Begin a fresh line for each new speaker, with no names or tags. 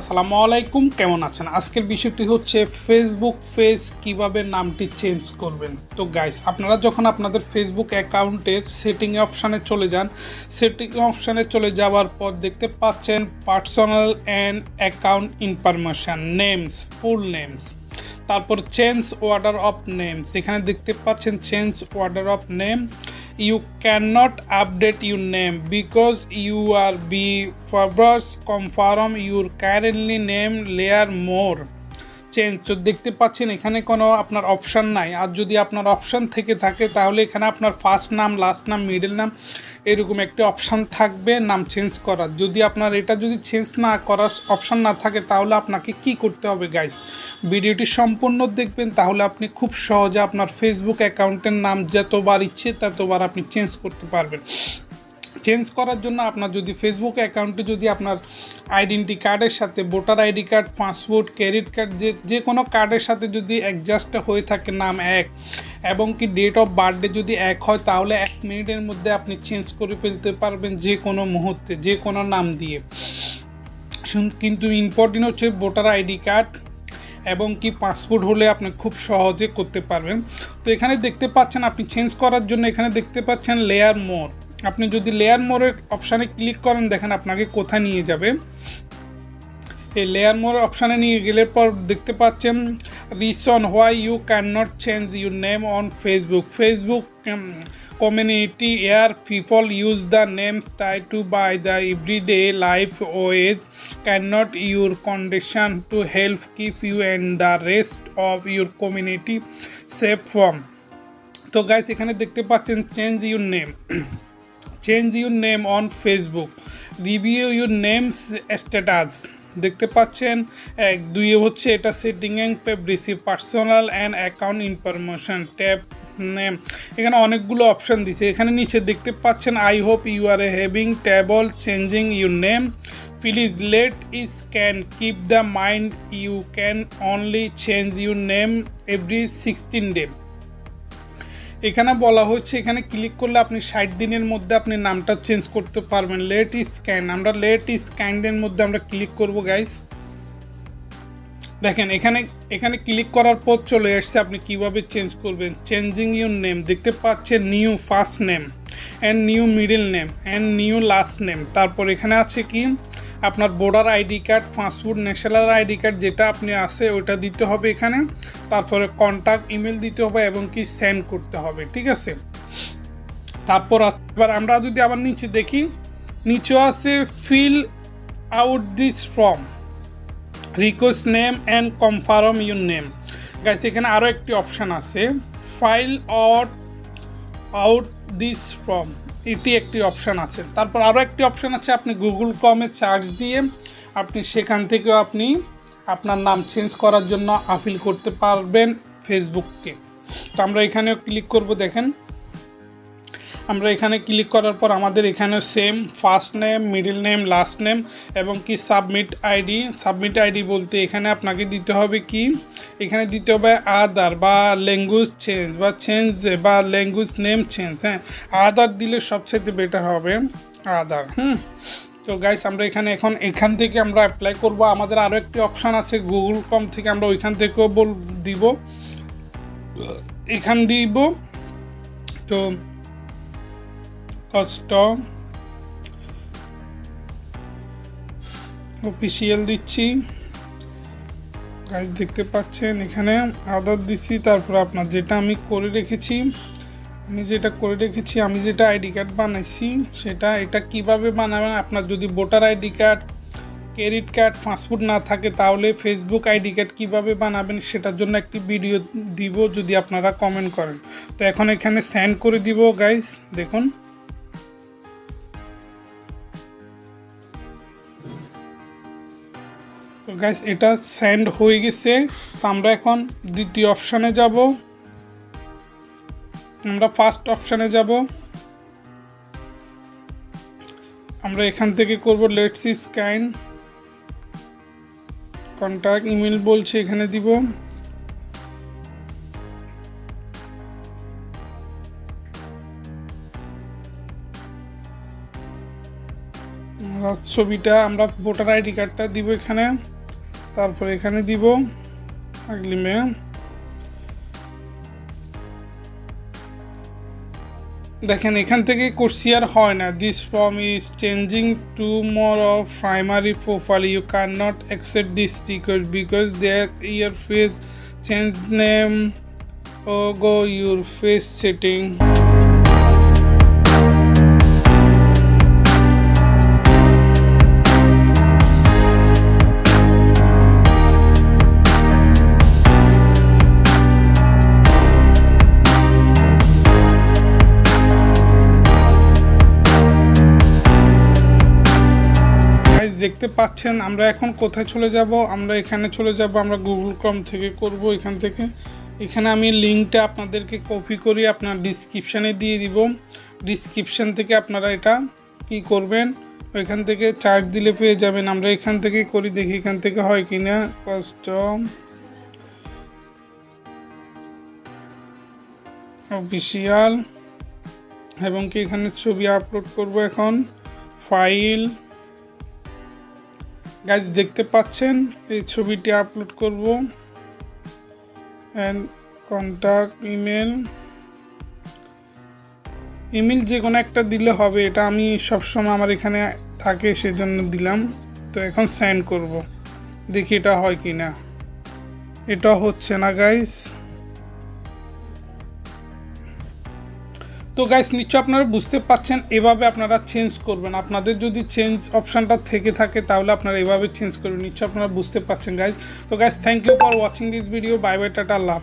আসসালামু আলাইকুম, কেমন আছেন? আজকের বিষয়টি হচ্ছে ফেসবুক পেজ কীভাবে নামটি চেঞ্জ করবেন? তো গাইস আপনারা যখন আপনাদের ফেসবুক অ্যাকাউন্টের সেটিং অপশানে চলে যান সেটিং অপশানে চলে যাওয়ার পর দেখতে পাচ্ছেন personal and account information names full names তারপর চেঞ্জ অর্ডার অফ নেমস এখানে দেখতে পাচ্ছেন change order of name you cannot update your name because you are be first confirm your currently name layer more. Change তো দেখতে পাচ্ছেন, এখানে কোনো আপনার অপশান নাই। আর যদি আপনার অপশান থেকে থাকে, তাহলে এখানে আপনার ফার্স্ট নাম লাস্ট নাম মিডল নাম, এরকম একটি অপশান থাকবে নাম চেঞ্জ করার। যদি আপনার এটা যদি চেঞ্জ না করার অপশান না থাকে, তাহলে আপনাকে কি করতে হবে গাইস ভিডিওটি সম্পূর্ণ দেখবেন, তাহলে আপনি খুব সহজে আপনার ফেসবুক অ্যাকাউন্টের নাম যতবার ইচ্ছে ততবার আপনি চেঞ্জ করতে পারবেন। চেঞ্জ করার জন্য আপনার যদি ফেসবুক অ্যাকাউন্টে যদি আপনার আইডেন্টি কার্ডের সাথে voter ID card passport credit card যে যে কোনো কার্ডের সাথে যদি অ্যাডজাস্ট হয়ে থাকে নাম এক, এবং কি ডেট অফ বার্থডে যদি এক হয়, তাহলে এক মিনিটের মধ্যে আপনি চেঞ্জ করে ফেলতে পারবেন যে কোনো মুহূর্তে, যে কোনো নাম দিয়ে। কিন্তু ইম্পর্টেন্ট হচ্ছে ভোটার আইডি কার্ড এবং কি পাসপোর্ট হলে আপনি খুব সহজে করতে পারবেন। তো এখানে দেখতে পাচ্ছেন, আপনি চেঞ্জ করার জন্য এখানে দেখতে পাচ্ছেন লেয়ার মোর আপনি যদি লেয়ার মোড়ের অপশানে ক্লিক করেন, দেখেন আপনাকে কোথায় নিয়ে যাবে। এই লেয়ার মোড়ের অপশানে নিয়ে গেলে পর দেখতে পাচ্ছেন reason why you can not change your name on Facebook Facebook community are people use the names try to by the every everyday life as can not your condition to help keep you and the rest of your community safe form তো guys এখানে দেখতে পাচ্ছেন change your name change your name on Facebook review your names status দেখতে পাচ্ছেন, এক, দুই হচ্ছে এটা setting and privacy personal and account information tab name এখানে অনেকগুলো অপশান দিছে। এখানে নিচে দেখতে পাচ্ছেন I hope you are having trouble changing your name please let us can keep the mind you can only change your name every sixteen day এখানে বলা হচ্ছে এখানে ক্লিক করলে আপনি ষাট দিনের মধ্যে আপনি নামটা চেঞ্জ করতে পারবেন। লেট স্ক্যান আমরা লেট স্ক্যানের মধ্যে আমরা ক্লিক করব গাইস দেখেন, এখানে এখানে ক্লিক করার পর চলে এসছে আপনি কীভাবে চেঞ্জ করবেন? চেঞ্জিং ইউর নেম দেখতে পাচ্ছেন new first name and new middle name and new last name তারপর এখানে আছে কি? আপনার voter ID card passport national ID card যেটা আপনি আছে ওটা দিতে হবে এখানে। তারপরে কন্ট্যাক্ট ইমেল দিতে হবে এবং কি সেন্ড করতে হবে, ঠিক আছে? তারপর এবার আমরা যদি আবার নিচে দেখি নিচে আছে fill out this form request name and confirm your name guys এখানে আরও একটি অপশান আছে file out out this form এটি একটি অপশান আছে। তারপর আরও একটি অপশান আছে, আপনি গুগল কমে চার্জ দিয়ে আপনি সেখান থেকেও আপনি আপনার নাম চেঞ্জ করার জন্য আপিল করতে পারবেন ফেসবুককে তো আমরা এখানেও ক্লিক করব, দেখেন। আমরা এখানে ক্লিক করার পর আমাদের এখানে same first name middle name last name এবং কি সাবমিট আইডি সাবমিট আইডি বলতে এখানে আপনাকে দিতে হবে কি? এখানে দিতে হবে আদার বা ল্যাঙ্গুয়েজ চেঞ্জ বা চেঞ্জ বা ল্যাঙ্গুয়েজ নেম চেঞ্জ হ্যাঁ? আদার দিলে সবচেয়ে বেটার হবে আদার হুম? তো গাইস আমরা এখানে এখন এখান থেকে আমরা অ্যাপ্লাই করব। আমাদের আরও একটি অপশান আছে গুগল কম থেকে আমরা ওইখান থেকেও বল দিব। এখান দিব। তো কষ্ট অফিসিয়াল দিচ্ছি। গাইজ দেখতে পাচ্ছেন, এখানে আদার দিচ্ছি, তারপর আপনার যেটা আমি করে রেখেছি, আমি যেটা করে রেখেছি, আমি যেটা আইডি কার্ড বানাইছি, সেটা এটা কীভাবে বানাবেন? আপনার যদি voter ID card credit card passport না থাকে, তাহলে ফেসবুক আইডি কার্ড কীভাবে বানাবেন? সেটার জন্য একটি ভিডিও দিব, যদি আপনারা কমেন্ট করেন। তো এখন এখানে সেন্ড করে দিব গাইস দেখুন। তো গাইস এটা স্যান্ড হয়ে গেছে। তো আমরা এখন দ্বিতীয় অপশানে যাব। আমরা ফার্স্ট অপশানে যাব। আমরা এখান থেকে করব লেটস স্ক্যান কন্ট্যাক্ট ইমেল বলছে, এখানে দিব। ছবিটা, আমরা ভোটার আইডি কার্ডটা দিব এখানে। তারপর এখানে দিব আগলিমে দেখেন, এখান থেকে করছি আর হয় না। This form is changing to more of primary profile you can not accept this request because there are face change name oh go your face setting দেখতে পাচ্ছেন, আমরা এখন কোথায় চলে যাব? আমরা এখানে চলে যাব, আমরা গুগল ক্রম থেকে করব এখান থেকে। এখানে আমি লিঙ্কটা আপনাদেরকে কপি করি আপনার ডিসক্রিপশানে দিয়ে দিব। ডিসক্রিপশান থেকে আপনারা এটা কি করবেন? এখান থেকে চার্জ দিলে পেয়ে যাবেন। আমরা এখান থেকে করি, দেখি এখান থেকে হয় কি না কাস্টম অফিসিয়াল এবং কি এখানে ছবি আপলোড করব এখন? ফাইল গাইজ দেখতে পাচ্ছেন, এই ছবিটি আপলোড করব। অ্যান্ড কন্ট্যাক্ট ইমেল ইমেল যে কোনো একটা দিলে হবে, এটা আমি সবসময় আমার এখানে থাকে, সেজন্য দিলাম। তো এখন সেন্ড করব। দেখি এটা হয় কি না এটা হচ্ছে না গাইস তো গাইস নিশ্চয় আপনারা বুঝতে পাচ্ছেন এভাবে আপনারা চেঞ্জ করবেন। আপনাদের যদি চেঞ্জ অপশানটা থেকে থাকে, তাহলে আপনারা এভাবে চেঞ্জ করবেন। নিশ্চয় আপনারা বুঝতে পাচ্ছেন গাইস তো guys thank you for watching this video bye bye tata, Allah